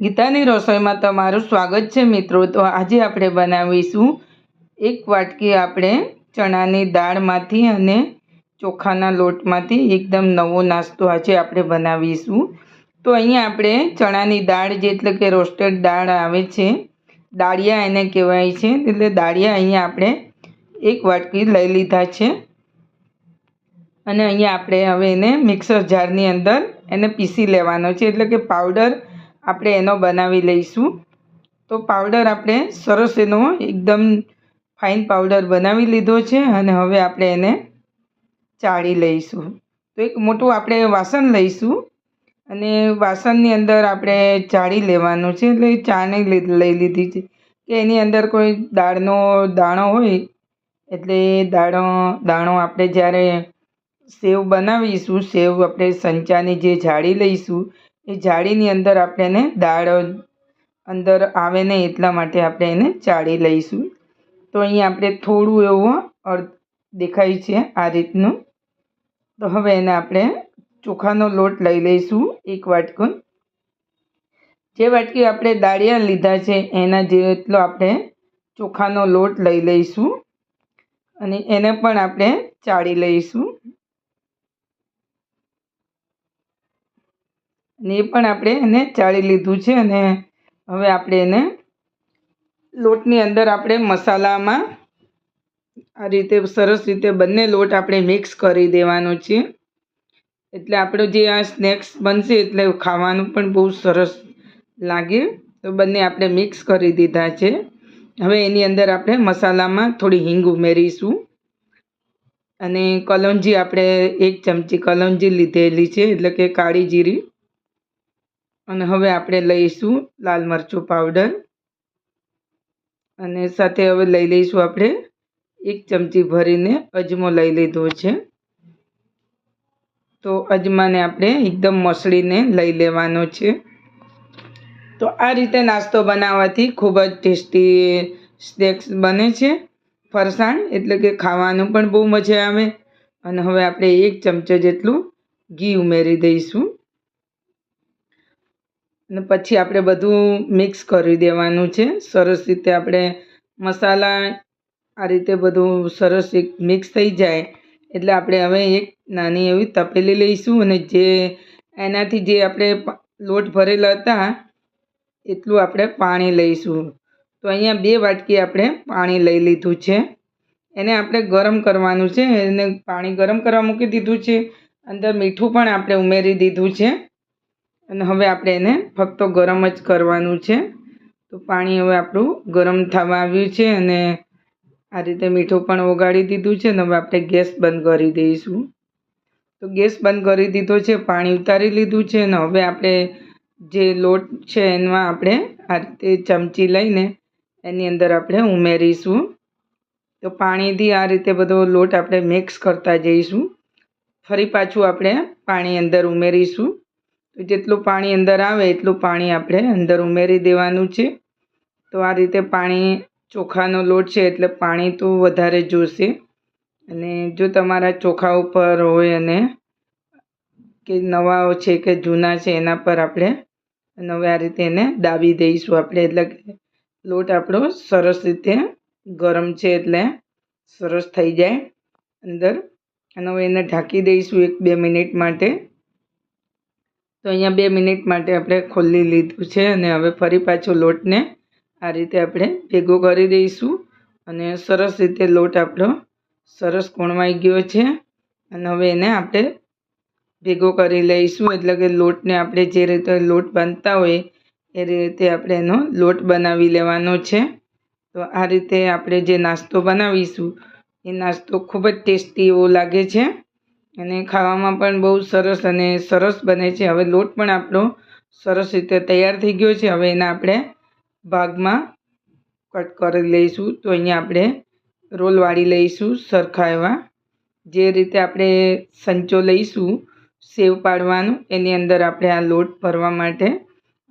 ગીતાની રસોઈમાં તમારું સ્વાગત છે મિત્રો. તો આજે આપણે બનાવીશું એક વાટકી આપણે ચણાની દાળમાંથી અને ચોખાના લોટમાંથી એકદમ નવો નાસ્તો આજે આપણે બનાવીશું. તો અહીંયા આપણે ચણાની દાળ જે એટલે કે રોસ્ટેડ દાળ આવે છે, દાળિયા એને કહેવાય છે, એટલે દાળિયા અહીંયા આપણે એક વાટકી લઈ લીધા છે. અને અહીંયા આપણે હવે એને મિક્સર જારની અંદર એને પીસી લેવાનો છે, એટલે કે પાવડર આપણે એનો બનાવી લઈશું. તો પાવડર આપણે સરસ એનો એકદમ ફાઇન પાવડર બનાવી લીધો છે અને હવે આપણે એને ચાળી લઈશું. તો એક મોટું આપણે વાસણ લઈશું અને વાસણની અંદર આપણે ચાળી લેવાનું છે. એટલે ચાણી લઈ લીધી છે. કે એની અંદર કોઈ દાળનો દાણો હોય, એટલે દાણો દાણો આપણે જ્યારે સેવ બનાવીશું, સેવ આપણે સંચાની જે જાળી લઈશું એ જાળીની અંદર આપણે એને દાળ અંદર આવે નહીં એટલા માટે આપણે એને ચાળી લઈશું. તો અહીંયા આપણે થોડું એવું અર્ધ દેખાય છે આ રીતનું. તો હવે એને આપણે ચોખાનો લોટ લઈ લઈશું એક વાટકો. જે વાટકી આપણે દાળિયા લીધા છે, એના જેટલો આપણે ચોખાનો લોટ લઈ લઈશું. અને એને પણ આપણે ચાળી લઈશું. અને એ પણ આપણે એને ચાળી લીધું છે અને હવે આપણે એને લોટની અંદર આપણે મસાલામાં આ રીતે સરસ રીતે બંને લોટ આપણે મિક્સ કરી દેવાનો છે. એટલે આપણો જે આ સ્નેક્સ બનશે એટલે ખાવાનું પણ બહુ સરસ લાગે. તો બંને આપણે મિક્સ કરી દીધા છે. હવે એની અંદર આપણે મસાલામાં થોડી હિંગ ઉમેરીશું. અને કલોંજી આપણે એક ચમચી કલોંજી લીધેલી છે, એટલે કે કાળી જીરી. અને હવે આપણે લઈશું લાલ મરચું પાવડર અને સાથે હવે લઈ લઈશું આપણે એક ચમચી ભરીને અજમો લઈ લીધો છે. તો અજમાને આપણે એકદમ મસળીને લઈ લેવાનો છે. તો આ રીતે નાસ્તો બનાવવાથી ખૂબ જ ટેસ્ટી સ્નેક્સ બને છે. ફરસાણ એટલે કે ખાવાનું પણ બહુ મજા આવે. અને હવે આપણે એક ચમચો જેટલું ઘી ઉમેરી દઈશું. અને પછી આપણે બધું મિક્સ કરી દેવાનું છે. સરસ રીતે આપણે મસાલા આ રીતે બધું સરસ મિક્સ થઈ જાય. એટલે આપણે હવે એક નાની એવી તપેલી લઈશું અને જે એનાથી જે આપણે લોટ ભરેલા હતા, એટલું આપણે પાણી લઈશું. તો અહીંયા બે વાટકી આપણે પાણી લઈ લીધું છે. એને આપણે ગરમ કરવાનું છે. એને પાણી ગરમ કરવા મૂકી દીધું છે. અંદર મીઠું પણ આપણે ઉમેરી દીધું છે. અને હવે આપણે એને ફક્ત ગરમ જ કરવાનું છે. તો પાણી હવે આપણું ગરમ થવા આવ્યું છે અને આ રીતે મીઠું પણ ઓગાળી દીધું છે અને હવે આપણે ગેસ બંધ કરી દઈશું. તો ગેસ બંધ કરી દીધો છે, પાણી ઉતારી લીધું છે અને હવે આપણે જે લોટ છે એમાં આપણે આ રીતે ચમચી લઈને એની અંદર આપણે ઉમેરીશું. તો પાણીથી આ રીતે બધો લોટ આપણે મિક્સ કરતા જઈશું. ફરી પાછું આપણે પાણી અંદર ઉમેરીશું. તો જેટલું પાણી અંદર આવે એટલું પાણી આપણે અંદર ઉમેરી દેવાનું છે. તો આ રીતે પાણી ચોખાનો લોટ છે એટલે પાણી તો વધારે જોશે. અને જો તમારા ચોખા ઉપર હોય અને કે નવા છે કે જૂના છે એના પર આપણે અને આ રીતે એને દાબી દઈશું આપણે. એટલે લોટ આપણો સરસ રીતે ગરમ છે એટલે સરસ થઈ જાય અંદર. અને હવે એને ઢાંકી દઈશું એક બે મિનિટ માટે. તો અહીંયા બે મિનિટ માટે આપણે ખોલી લીધું છે અને હવે ફરી પાછો લોટને આ રીતે આપણે ભેગો કરી દઈશું. અને સરસ રીતે લોટ આપણો સરસ કોણવાઈ ગયો છે. અને હવે એને આપણે ભેગો કરી લઈશું. એટલે કે લોટને આપણે જે રીતે લોટ બાંધતા હોય એ રીતે આપણે એનો લોટ બનાવી લેવાનો છે. તો આ રીતે આપણે જે નાસ્તો બનાવીશું, એ નાસ્તો ખૂબ જ ટેસ્ટી એવો લાગે છે. અને ખાવામાં પણ બહુ સરસ અને સરસ બને છે. હવે લોટ પણ આપણો સરસ રીતે તૈયાર થઈ ગયો છે. હવે એના આપણે ભાગમાં કટ કરી લઈશું. તો અહીંયા આપણે રોલ વાળી લઈશું સરખા એવા. જે રીતે આપણે સંચો લઈશું, સેવ પાડવાનું, એની અંદર આપણે આ લોટ ભરવા માટે.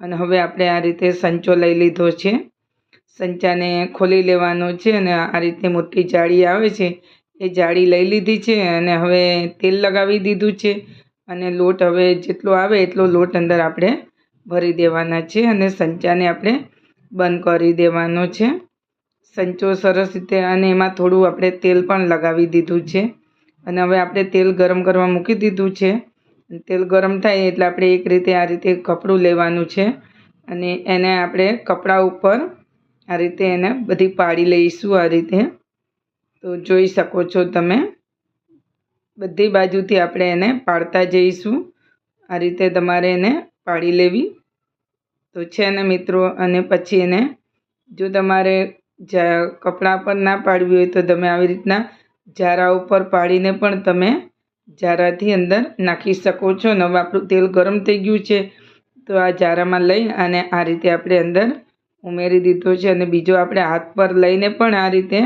અને હવે આપણે આ રીતે સંચો લઈ લીધો છે. સંચાને ખોલી લેવાનો છે અને આ રીતે મોટી જાળી આવે છે. એ જાળી લઈ લીધી છે અને હવે તેલ લગાવી દીધું છે. અને લોટ હવે જેટલો આવે એટલો લોટ અંદર આપણે ભરી દેવાના છે અને સંચાને આપણે બંધ કરી દેવાનો છે. સંચો સરસ રીતે અને એમાં થોડું આપણે તેલ પણ લગાવી દીધું છે. અને હવે આપણે તેલ ગરમ કરવા મૂકી દીધું છે. તેલ ગરમ થાય એટલે આપણે એક રીતે આ રીતે કપડું લેવાનું છે. અને એને આપણે કપડા ઉપર આ રીતે એને બધી પાડી લઈશું આ રીતે. તો જોઈ શકો છો તમે. બધી બાજુથી આપણે એને પાડતા જઈશું. આ રીતે તમારે એને પાડી લેવી. તો છે ને મિત્રો, અને પછી એને જો તમારે કપડાં પર ના પાડવી હોય તો તમે આવી રીતના જારા ઉપર પાડીને પણ તમે જારાથી અંદર નાખી શકો છો. નવા આપણું તેલ ગરમ થઈ ગયું છે. તો આ જારામાં લઈ અને આ રીતે આપણે અંદર ઉમેરી દીધો છે અને બીજો આપણે હાથ પર લઈને પણ આ રીતે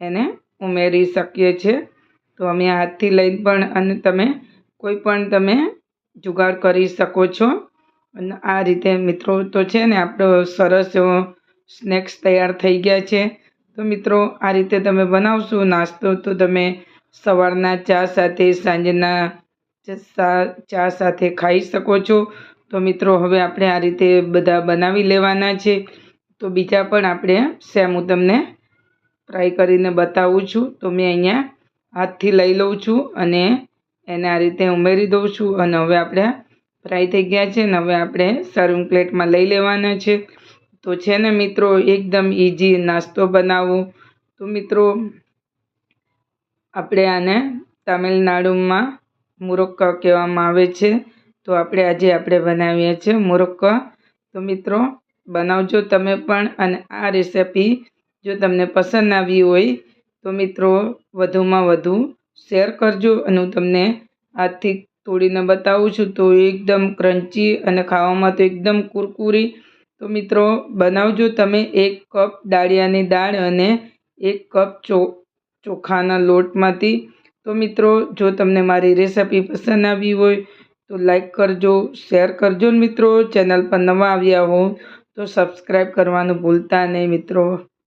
એને ઉમેરી શકીએ છીએ. તો અમે હાથથી લઈને પણ અને તમે કોઈ પણ તમે જુગાડ કરી શકો છો. અને આ રીતે મિત્રો તો છે ને આપણો સરસ એવો સ્નેક્સ તૈયાર થઈ ગયા છે. તો મિત્રો આ રીતે તમે બનાવશો નાસ્તો તો તમે સવારના ચા સાથે, સાંજના ચા સાથે ખાઈ શકો છો. તો મિત્રો હવે આપણે આ રીતે બધા બનાવી લેવાના છે. તો બીજા પણ આપણે સેમ હું તમને ફ્રાય કરીને બતાવું છું. તો મેં અહીંયા હાથથી લઈ લઉં છું અને એને આ રીતે ઉમેરી દઉં છું અને હવે આપણે ફ્રાય થઈ ગયા છે ને હવે આપણે સર્વિંગ પ્લેટમાં લઈ લેવાના છે. તો છે ને મિત્રો, એકદમ ઇઝી નાસ્તો બનાવવો તો મિત્રો, આપણે આને તામિલનાડુમાં મુરક્કા કહેવામાં આવે છે. તો આપણે આજે આપણે બનાવીએ છીએ મુરક્કા. તો મિત્રો, બનાવજો તમે પણ અને આ રેસીપી જો તમને પસંદ આવી હોય તો મિત્રો વધુમાં વધુ શેર કરજો અને હું તમને હાથથી તોડીને બતાવું છું તો એકદમ ક્રન્ચી અને ખાવામાં તો એકદમ કુરકુરી. તો મિત્રો બનાવજો તમે એક કપ દાળિયાની દાળ અને એક કપ ચો, ચોખાના લોટમાંથી. તો મિત્રો જો તમને મારી રેસિપી પસંદ આવી હોય તો લાઈક કરજો, શેર કરજો મિત્રો. ચેનલ પર નવા આવ્યા હો તો સબસ્ક્રાઈબ કરવાનું ભૂલતા નહીં મિત્રો.